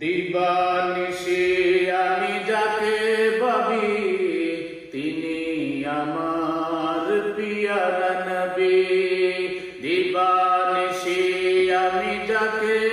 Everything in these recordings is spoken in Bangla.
দিবানিশি আমি যাকে ভাবি তিনি আমার পিয়ার নবী। দিবানিশি আমি যাকে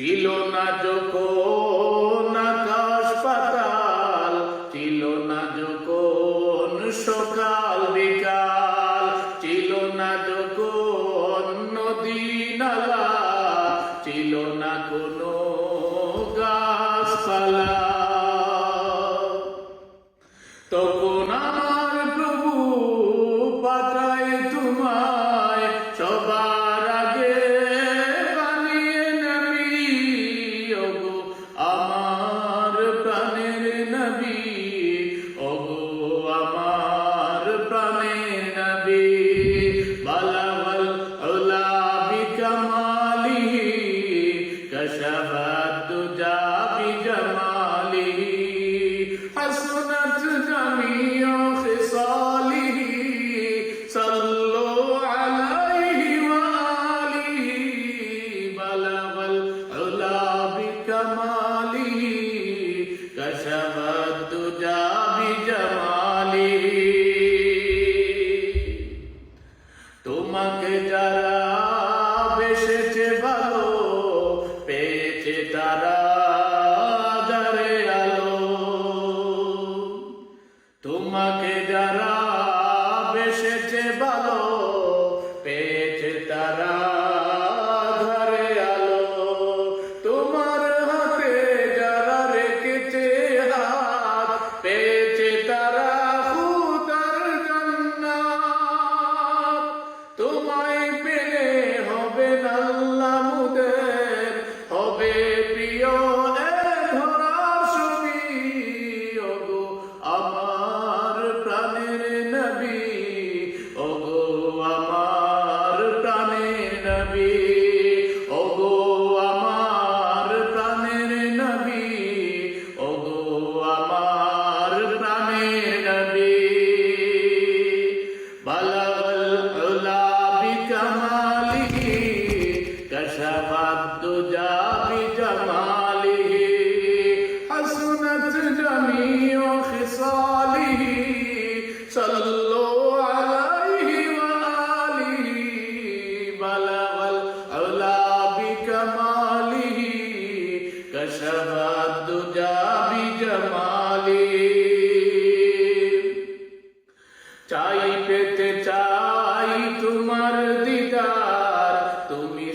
ছিল না যখন আকাশ পাতাল ছিল না যখন সকাল বিকাল, ছিল না যখন নদী নালা ছিল না কোনো গাছপালা। তখন আমার প্রভু পাঠায় জমালি তোমাকে যারা বেসেছে ভালো, পেয়েছে তারা যারে আলো। তোমাকে যারা বেসেছে ভালো, পেয়েছে তারা كشف الدجى بجماله حسنت جميع خصاله صلوا عليه وآله بلغ العلا بكماله كشف الدجى بجماله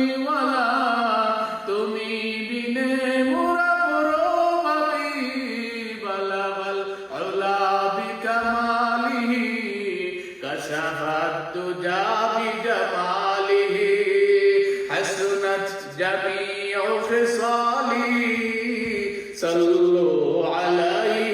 তুমিওয়ালা তুমি বিনে মোরা মোরো মালি বালাবাল আলা বিকামালিহি কাশাফাত তুজা বিজামালিহি হাসনাত জামিউ খিসালিহি সাল্লু আলাইহি